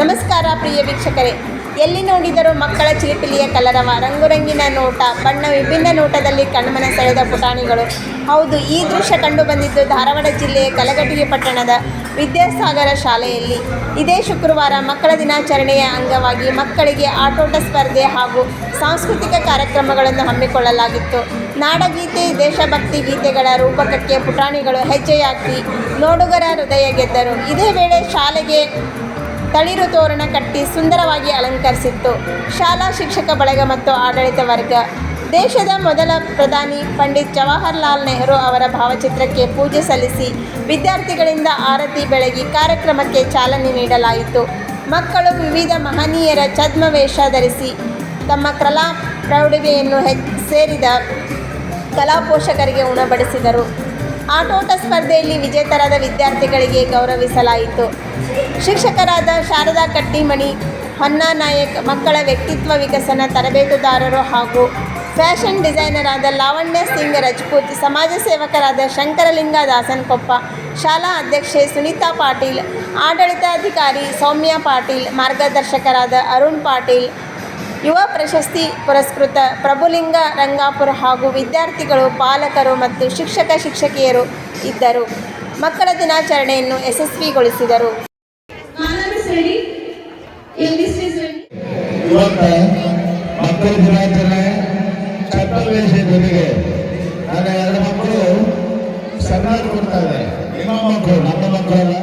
ನಮಸ್ಕಾರ ಪ್ರಿಯ ವೀಕ್ಷಕರೇ. ಎಲ್ಲಿ ನೋಡಿದರೂ ಮಕ್ಕಳ ಚಿಲಿಪಿಲಿಯ ಕಲರವ ರಂಗುರಂಗಿನ ನೋಟ, ಬಣ್ಣ ವಿಭಿನ್ನ ನೋಟದಲ್ಲಿ ಕಣ್ಮನ ಸೆಳೆದ ಪುಟಾಣಿಗಳು. ಹೌದು, ಈ ದೃಶ್ಯ ಕಂಡು ಬಂದಿದ್ದು ಧಾರವಾಡ ಜಿಲ್ಲೆಯ ಕಲಘಟಗಿ ಪಟ್ಟಣದ ವಿದ್ಯಾಸಾಗರ ಶಾಲೆಯಲ್ಲಿ. ಇದೇ ಶುಕ್ರವಾರ ಮಕ್ಕಳ ದಿನಾಚರಣೆಯ ಅಂಗವಾಗಿ ಮಕ್ಕಳಿಗೆ ಆಟೋಟ ಸ್ಪರ್ಧೆ ಹಾಗೂ ಸಾಂಸ್ಕೃತಿಕ ಕಾರ್ಯಕ್ರಮಗಳನ್ನು ಹಮ್ಮಿಕೊಳ್ಳಲಾಗಿತ್ತು. ನಾಡಗೀತೆ, ದೇಶಭಕ್ತಿ ಗೀತೆಗಳ ರೂಪಕಕ್ಕೆ ಪುಟಾಣಿಗಳು ಹೆಜ್ಜೆ ಹಾಕಿ ನೋಡುಗರ ಹೃದಯ ಗೆದ್ದರು. ಇದೇ ವೇಳೆ ಶಾಲೆಗೆ ತಳಿರು ತೋರಣ ಕಟ್ಟಿ ಸುಂದರವಾಗಿ ಅಲಂಕರಿಸಿತ್ತು. ಶಾಲಾ ಶಿಕ್ಷಕ ಬಳಗ ಮತ್ತು ಆಡಳಿತ ವರ್ಗ. ದೇಶದ ಮೊದಲ ಪ್ರಧಾನಿ ಪಂಡಿತ್ ಜವಾಹರ್ಲಾಲ್ ನೆಹರು ಅವರ ಭಾವಚಿತ್ರಕ್ಕೆ ಪೂಜೆ ಸಲ್ಲಿಸಿ ವಿದ್ಯಾರ್ಥಿಗಳಿಂದ ಆರತಿ ಬೆಳಗಿ ಕಾರ್ಯಕ್ರಮಕ್ಕೆ ಚಾಲನೆ ನೀಡಲಾಯಿತು. ಮಕ್ಕಳು ವಿವಿಧ ಮಹನೀಯರ ಛದ್ಮವೇಷ ಧರಿಸಿ ತಮ್ಮ ಕಲಾ ಪ್ರೌಢಿಮೆಯನ್ನು ಹೆಚ್ಚು ಸೇರಿದ ಕಲಾ ಪೋಷಕರಿಗೆ ಉಣಬಡಿಸಿದರು. ಆಟೋಟ ಸ್ಪರ್ಧೆಯಲ್ಲಿ ವಿಜೇತರಾದ ವಿದ್ಯಾರ್ಥಿಗಳಿಗೆ ಗೌರವಿಸಲಾಯಿತು. ಶಿಕ್ಷಕರಾದ ಶಾರದಾ ಕಟ್ಟಿಮಣಿ, ಹೊನ್ನಾ ನಾಯಕ್, ಮಕ್ಕಳ ವ್ಯಕ್ತಿತ್ವ ವಿಕಸನ ತರಬೇತುದಾರರು ಹಾಗೂ ಫ್ಯಾಷನ್ ಡಿಸೈನರ್ ಆದ ಲಾವಣ್ಯ ಸಿಂಗ್ ರಜಪೂತ್, ಸಮಾಜ ಸೇವಕರಾದ ಶಂಕರಲಿಂಗ ದಾಸನ್ಕೊಪ್ಪ ಶಾಲಾ ಅಧ್ಯಕ್ಷೆ ಸುನೀತಾ ಪಾಟೀಲ್, ಆಡಳಿತಾಧಿಕಾರಿ ಸೌಮ್ಯ ಪಾಟೀಲ್, ಮಾರ್ಗದರ್ಶಕರಾದ ಅರುಣ್ ಪಾಟೀಲ್ ಯುವ ಪ್ರಶಸ್ತಿ ಪುರಸ್ಕೃತ ಪ್ರಭುಲಿಂಗ ರಂಗಾಪುರ ಹಾಗೂ ವಿದ್ಯಾರ್ಥಿಗಳು ಪಾಲಕರು ಮತ್ತು ಶಿಕ್ಷಕ ಶಿಕ್ಷಕಿಯರು ಇದ್ದರು. ಮಕ್ಕಳ ದಿನಾಚರಣೆಯನ್ನು ಯಶಸ್ವಿಗೊಳಿಸಿದರು. ಮಕ್ಕಳ ದಿನಾಚರಣೆ ನನ್ನ ಎರಡು ಮಕ್ಕಳು ಸನ್ಮಾನ ಕೊಡ್ತಾರೆ ನಿಮ್ಮ ಮಕ್ಕಳು ನಮ್ಮ ಮಕ್ಕಳಲ್ಲ.